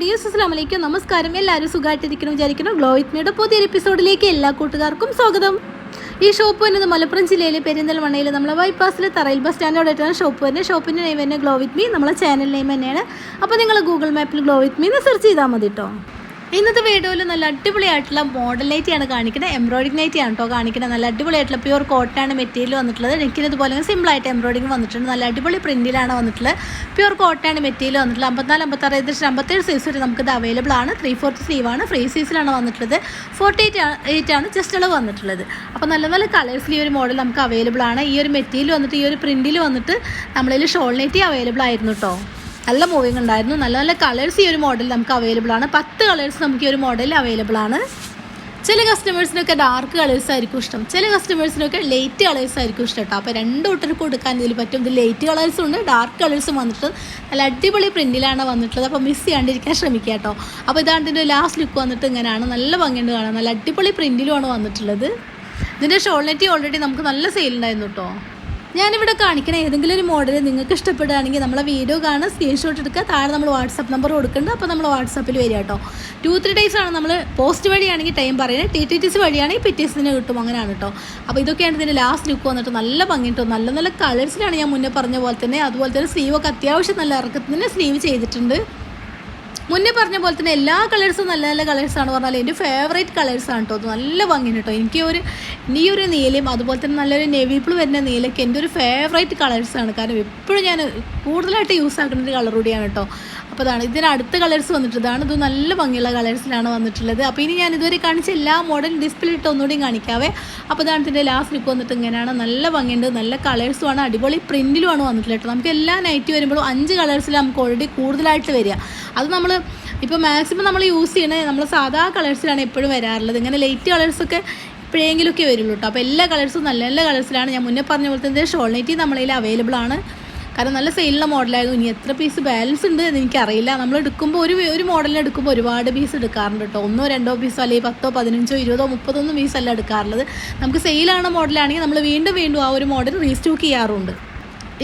Dears അസ്ലാം വലൈക്കും നമസ്കാരം. എല്ലാവരും സുഖമായിട്ടിരിക്കണം വിചാരിക്കണം ഗ്ലോ വിത്ത് മീയുടെ പുതിയൊരു എപ്പിസോഡിലേക്ക് എല്ലാ കൂട്ടുകാർക്കും സ്വാഗതം. ഈ ഷോപ്പ് വരുന്നത് മലപ്പുറം ജില്ലയിലെ പെരിന്തൽമണ്ണയിൽ നമ്മളെ ബൈപ്പാസിൽ തറയിൽ ബസ് സ്റ്റാൻഡോടായിട്ടാണ് ഷോപ്പ് വരുന്നത്. ഷോപ്പിന്റെ നെയിം തന്നെ ഗ്ലോ വിത്ത് മീ നമ്മളെ ചാനൽ നെയിം തന്നെയാണ്. അപ്പോൾ നിങ്ങൾ ഗൂഗിൾ മാപ്പിൽ ഗ്ലോ വിത്ത് മീ എന്ന് സെർച്ച് ചെയ്താൽ മതി കേട്ടോ ഇന്നത്തെ വീഡിയോയിൽ നല്ല അടിപൊളിയായിട്ടുള്ള മോഡൽ നൈറ്റിയാണ് കാണിക്കുന്നത്. എംബ്രോയിഡിംഗ് നൈറ്റിയാണ് കേട്ടോ കാണിക്കുന്നത്. നല്ല അടിപൊളിയായിട്ടുള്ള പ്യൂർ കോട്ടനാണ് മെറ്റീരിയൽ വന്നിട്ടുള്ളത്. എനിക്ക് ഇതുപോലെ സിമ്പിളായിട്ട് എംബ്രോയിഡിംഗ് വന്നിട്ടുണ്ട്. നല്ല അടിപൊളി പ്രിന്റിലാണ് വന്നിട്ടുള്ളത്. പ്യൂർ കോട്ടനാണ് മെറ്റീരിയൽ വന്നിട്ടുള്ളത്. അമ്പത്തിനാല് അമ്പത്താറ് ഏകദേശം അമ്പത്തേഴ് സൈസ് വരെ നമുക്കിത് അവൈലബിൾ ആണ്. ത്രീ ഫോർത്ത് ആണ്. ഫ്രീ സൈസിലാണ് വന്നിട്ടുള്ളത്. ഫോർട്ടി എയ്റ്റ് എയ്റ്റ് ആണ് ജസ്റ്റ് അളവ് വന്നിട്ടുള്ളത്. അപ്പോൾ നല്ല നല്ല കളേഴ്സിൽ ഈ ഒരു മോഡൽ നമുക്ക് അവൈലബിൾ ആണ്. ഈ ഒരു മെറ്റീരിയൽ വന്നിട്ട് ഈ ഒരു പ്രിന്റിൽ വന്നിട്ട് നമ്മളിൽ ഷോൾ നൈറ്റി അവൈലബിൾ ആയിരുന്നു കേട്ടോ നല്ല മൂവിങ് ഉണ്ടായിരുന്നു. നല്ല നല്ല കളേഴ്സ് ഈ ഒരു മോഡൽ നമുക്ക് അവൈലബിൾ ആണ്. പത്ത് കളേഴ്സ് നമുക്ക് ഈ ഒരു മോഡലിൽ അവൈലബിൾ ആണ്. ചില കസ്റ്റമേഴ്സിനൊക്കെ ഡാർക്ക് കളേഴ്സ് ആയിരിക്കും ഇഷ്ടം. ചില കസ്റ്റമേഴ്സിനൊക്കെ ലൈറ്റ് കളേഴ്സ് ആയിരിക്കും ഇഷ്ടം കേട്ടോ. അപ്പോൾ രണ്ട് കൂട്ടർക്ക് കൊടുക്കാൻ ഇതിൽ പറ്റും. ഇത് ലൈറ്റ് കളേഴ്സും ഉണ്ട് ഡാർക്ക് കളേഴ്സും വന്നിട്ട്. നല്ല അടിപൊളി പ്രിന്റിലാണ് വന്നിട്ടുള്ളത്. അപ്പോൾ മിസ് ചെയ്യാണ്ടിരിക്കാൻ ശ്രമിക്കുക കേട്ടോ. അപ്പോൾ ഇതാണ് ഇതിന്റെ ലാസ്റ്റ് ലുക്ക് വന്നിട്ട് ഇങ്ങനെയാണ്. നല്ല ഭംഗിയുണ്ട് കാണാൻ. നല്ല അടിപൊളി പ്രിന്റിലുമാണ് വന്നിട്ടുള്ളത്. ഇതിന്റെ ഷോൾനെറ്റി ഓൾറെഡി നമുക്ക് നല്ല സെയിൽ ഉണ്ടായിരുന്നു കേട്ടോ. ഞാനിവിടെ കാണിക്കണ ഏതെങ്കിലും ഒരു മോഡൽ നിങ്ങൾക്ക് ഇഷ്ടപ്പെടുകയാണെങ്കിൽ നമ്മളെ വീഡിയോ കാണുക സ്ക്രീൻഷോട്ട് എടുക്കുക. താഴെ നമ്മൾ വാട്സപ്പ് നമ്പർ കൊടുക്കുന്നുണ്ട്. അപ്പോൾ നമ്മൾ വാട്സപ്പിൽ വരിക കേട്ടോ. ടു ത്രീ ഡേയ്സ് ആണ് നമ്മൾ പോസ്റ്റ് വഴിയാണെങ്കിൽ ടൈം പറയുന്നത്. ടി ടി ടി സി വഴിയാണെങ്കിൽ പിറ്റേഴ്സിന് കിട്ടും. അങ്ങനെയാണ് കേട്ടോ. അപ്പോൾ ഇതൊക്കെയാണ് ഇതിന്റെ ലാസ്റ്റ് ലുക്ക് വന്നിട്ട് നല്ല ഭംഗി കേട്ടോ. നല്ല നല്ല കളേഴ്സിലാണ് ഞാൻ മുന്നേ പറഞ്ഞ പോലെ തന്നെ. അതുപോലെ തന്നെ സ്ലീവൊക്കെ അത്യാവശ്യം നല്ല ഇറക്കത്തിന് സ്ലീവ് ചെയ്തിട്ടുണ്ട്. മുന്നേ പറഞ്ഞ പോലെ തന്നെ എല്ലാ കളേഴ്സും നല്ല നല്ല കളേഴ്സാണ് പറഞ്ഞാൽ എന്റെ ഫേവറേറ്റ് കളേഴ്സാണ് കേട്ടോ നല്ല ഭംഗിയാണ് കേട്ടോ എനിക്ക് ഒരു ഈ ഒരു നീലയും അതുപോലെ തന്നെ നല്ലൊരു നെവി ബ്ലൂ വരുന്ന നീലയ്ക്ക് എന്റെ ഒരു ഫേവറേറ്റ് കളേഴ്സാണ് കാരണം എപ്പോഴും ഞാൻ കൂടുതലായിട്ട് യൂസ് ആക്കുന്ന ഒരു കളർ കൂടിയാണ് കേട്ടോ അപ്പോൾ അതാണ് ഇതിന് അടുത്ത കളേഴ്സ് വന്നിട്ട് ഇതാണ് ഇത് നല്ല ഭംഗിയുള്ള കളേഴ്സിലാണ് വന്നിട്ടുള്ളത്. അപ്പോൾ ഇനി ഞാൻ ഇതുവരെ കാണിച്ച എല്ലാ മോഡൽ ഡിസ്പ്ലേ ഇട്ട് ഒന്നുകൂടി കാണിക്കാവേ. അപ്പോൾ ഇതാണ് ഇതിന്റെ ലാസ്റ്റ് ലുക്ക് വന്നിട്ട് ഇങ്ങനെയാണ്. നല്ല ഭംഗിയുണ്ട് നല്ല കളേഴ്സുമാണ് അടിപൊളി പ്രിന്റിലുമാണ് വന്നിട്ടുള്ളത് കേട്ടോ നമുക്ക് എല്ലാ നൈറ്റ് വരുമ്പോഴും അഞ്ച് കളേഴ്സിൽ നമുക്ക് ഓൾറെഡി കൂടുതലായിട്ട് വരിക. അത് നമ്മൾ ഇപ്പോൾ മാക്സിമം നമ്മൾ യൂസ് ചെയ്യണത് നമ്മൾ സാധാ കളേഴ്സിലാണ് എപ്പോഴും വരാറുള്ളത്. ഇങ്ങനെ ലൈറ്റ് കളേഴ്സൊക്കെ എപ്പോഴെങ്കിലുമൊക്കെ വരുള്ളൂ കേട്ടോ അപ്പോൾ എല്ലാ കളേഴ്സും നല്ല നല്ല കളേഴ്സിലാണ് ഞാൻ മുന്നേ പറഞ്ഞ പോലെ തന്നെ ഷോൾനെറ്റി നമ്മളതിൽ അവൈലബിൾ ആണ്. കാരണം നല്ല സെയിലുള്ള മോഡലായിരുന്നു ഇനി എത്ര പീസ് ബാലൻസ് ഉണ്ട് എന്ന് എനിക്കറിയില്ല. നമ്മൾ എടുക്കുമ്പോൾ ഒരു ഒരു മോഡലിന് എടുക്കുമ്പോൾ ഒരുപാട് പീസ് എടുക്കാറുണ്ട് കേട്ടോ ഒന്നോ രണ്ടോ പീസോ അല്ലെങ്കിൽ പത്തോ പതിനഞ്ചോ ഇരുപതോ മുപ്പതൊന്നും പീസല്ല എടുക്കാറുള്ളത്. നമുക്ക് സെയിലാണ് മോഡലാണെങ്കിൽ നമ്മൾ വീണ്ടും വീണ്ടും ആ ഒരു മോഡൽ റീസ്റ്റോക്ക് ചെയ്യാറുണ്ട്.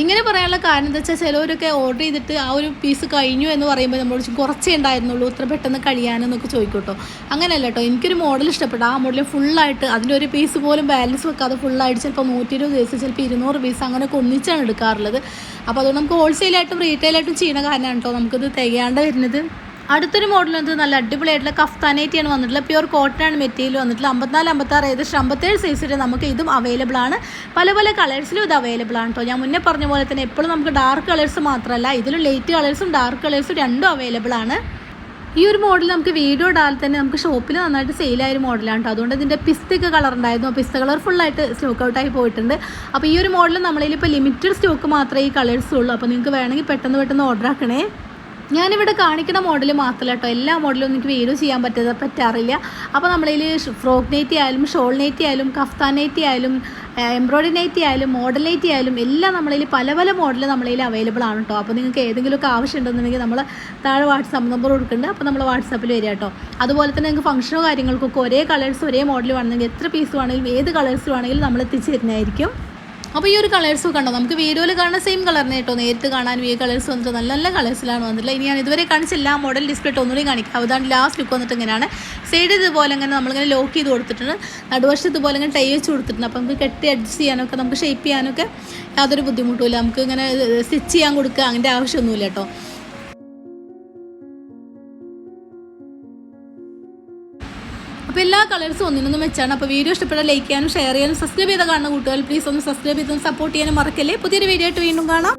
ഇങ്ങനെ പറയാനുള്ള കാരണം എന്താ വെച്ചാൽ ചിലവരൊക്കെ ഓർഡർ ചെയ്തിട്ട് ആ ഒരു പീസ് കഴിഞ്ഞു എന്ന് പറയുമ്പോൾ നമ്മൾ കുറച്ചേ ഉണ്ടായിരുന്നുള്ളൂ ഇത്ര പെട്ടെന്ന് കഴിയാനെന്നൊക്കെ ചോദിക്കും കേട്ടോ അങ്ങനെയല്ല കേട്ടോ എനിക്കൊരു മോഡൽ ഇഷ്ടപ്പെട്ടു. ആ മോഡൽ ഫുള്ളായിട്ട് അതിന്റെ ഒരു പീസ് പോലും ബാലൻസ് വെക്കാതെ ഫുള്ളായിട്ട് ചിലപ്പോൾ നൂറ്റി ഇരുപത് പീസ് ചിലപ്പോൾ ഇരുന്നൂറ് പീസ് അങ്ങനെയൊക്കെ ഒന്നിച്ചാണ് എടുക്കാറുള്ളത്. അപ്പോൾ അതുകൊണ്ട് നമുക്ക് ഹോൾസെയിലായിട്ടും റീറ്റെയിലായിട്ടും ചെയ്യുന്ന കാരണമാണ് കേട്ടോ നമുക്കിത് തികയാണ്ട് വരുന്നത്. അടുത്തൊരു മോഡൽ വന്നത് നല്ല അടിപൊളിയായിട്ടുള്ള കഫ്താനേറ്റിയാണ് വന്നിട്ടുള്ളത്. പ്യൂർ കോട്ടൺ ആണ് മെറ്റീരിയൽ വന്നിട്ടുള്ളത്. അമ്പത്തിനാല് അമ്പത്താറ് ഏകദേശം അമ്പത്തേഴ് സൈസിൽ നമുക്ക് ഇതും അവൈലബിൾ ആണ്. പല പല കളേഴ്സിലും ഇത് അവൈലബിൾ ആണ് കേട്ടോ ഞാൻ മുന്നേ പറഞ്ഞ പോലെ തന്നെ എപ്പോഴും നമുക്ക് ഡാർക്ക് കളേഴ്സ് മാത്രമല്ല ഇതിലും ലൈറ്റ് കളേഴ്സും ഡാർക്ക് കളേഴ്സും രണ്ടും അവൈലബിൾ ആണ്. ഈ ഒരു മോഡൽ നമുക്ക് വീഡിയോ ഇടാതെ തന്നെ നമുക്ക് ഷോപ്പിൽ നന്നായിട്ട് സെയിലായ ഒരു മോഡലാണ് കേട്ടോ അതുകൊണ്ട് ഇതിന്റെ പിസ്തൊക്കെ കളർ ഉണ്ടായിരുന്നു. പിസ്ത കളർ ഫുള്ളായിട്ട് സ്റ്റോക്ക് ഔട്ടായി പോയിട്ടുണ്ട്. അപ്പോൾ ഈ ഒരു മോഡൽ നമ്മളിൽ ഇപ്പോൾ ലിമിറ്റഡ് സ്റ്റോക്ക് മാത്രമേ ഈ കളേഴ്സുള്ളൂ അപ്പോൾ നിങ്ങൾക്ക് വേണമെങ്കിൽ പെട്ടെന്ന് പെട്ടെന്ന് ഓർഡർ ആക്കണേ. ഞാനിവിടെ കാണിക്കുന്ന മോഡൽ മാത്രമല്ല കേട്ടോ എല്ലാ മോഡലും എനിക്ക് വേരും ചെയ്യാൻ പറ്റാതെ പറ്റാറില്ല. അപ്പോൾ നമ്മളിൽ ഫ്രോക്ക് നൈറ്റി ആയാലും ഷോൾ നൈറ്റി ആയാലും കഫ്താൻ നൈറ്റി ആയാലും എംബ്രോയ്ഡറി നൈറ്റി ആയാലും മോഡൽ നൈറ്റി ആയാലും എല്ലാം നമ്മളിൽ പല പല മോഡൽ നമ്മളിൽ അവൈലബിൾ ആണ് കേട്ടോ അപ്പോൾ നിങ്ങൾക്ക് ഏതെങ്കിലുമൊക്കെ ആവശ്യം ഉണ്ടെന്നുണ്ടെങ്കിൽ നമ്മൾ താഴെ വാട്സാപ്പ് നമ്പർ കൊടുക്കുന്നുണ്ട് അപ്പോൾ നമ്മൾ വാട്സാപ്പിൽ വരിക കേട്ടോ അതുപോലെ തന്നെ നിങ്ങൾക്ക് ഫംഗ്ഷനോ കാര്യങ്ങൾക്കൊക്കെ ഒരേ കളേഴ്സ് ഒരേ മോഡൽ വേണമെങ്കിൽ എത്ര പീസ് വേണമെങ്കിലും ഏത് കളേഴ്സ് വേണമെങ്കിലും നമ്മൾ എത്തിച്ചു തരുന്നതായിരിക്കും. അപ്പോൾ ഈ ഒരു കളേഴ്സ് കണ്ടോ? നമുക്ക് വീഡിയോയിൽ കാണുന്ന സെയിം കളറിനെ കേട്ടോ. നേരിട്ട് കാണാനും ഈ കളേഴ്സ് വന്നിട്ട് നല്ല നല്ല കളേഴ്സിലാണ് വന്നിട്ടുള്ളത്. ഇനി ഞാൻ ഇതുവരെ കാണിച്ച എല്ലാ മോഡൽ ഡിസ്പ്ലേ ഒന്നുകൂടി കാണിക്കാം. അതാണ് ലാസ്റ്റ് ലുക്ക് വന്നിട്ട് ഇങ്ങനെയാണ്. സൈഡ് ഇതുപോലെ ഇങ്ങനെ നമ്മളിങ്ങനെ ലോക്ക് ചെയ്ത് കൊടുത്തിട്ടുണ്ട്. നടുവശത്ത് ഇതുപോലെ ഇങ്ങനെ ടൈ വെച്ച് കൊടുത്തിട്ടുണ്ട്. അപ്പോൾ നമുക്ക് കെട്ടി അഡ്ജസ്റ്റ് ചെയ്യാനൊക്കെ നമുക്ക് ഷേപ്പ് ചെയ്യാനൊക്കെ യാതൊരു ബുദ്ധിമുട്ടുമില്ല. നമുക്ക് ഇങ്ങനെ സ്റ്റിച്ച് ചെയ്യാൻ കൊടുക്കുക അതിന്റെ ആവശ്യമൊന്നുമില്ല കേട്ടോ. അപ്പോൾ എല്ലാ കളേഴ്സും ഒന്നിനൊന്നും വെച്ചാണ്. അപ്പോൾ വീഡിയോ ഇഷ്ടപ്പെട്ട ലൈക്ക് ചെയ്യാനും ഷെയർ ചെയ്യാനും സബ്സ്ക്രൈബ് ചെയ്ത് കാണുന്ന കൂട്ടുകാർ പ്ലീസ് ഒന്ന് സബ്സ്ക്രൈബ് ചെയ്ത് സപ്പോർട്ട് ചെയ്യാനും മറക്കല്ലേ. പുതിയൊരു വീഡിയോ ആയിട്ട് വീണ്ടും കാണാം.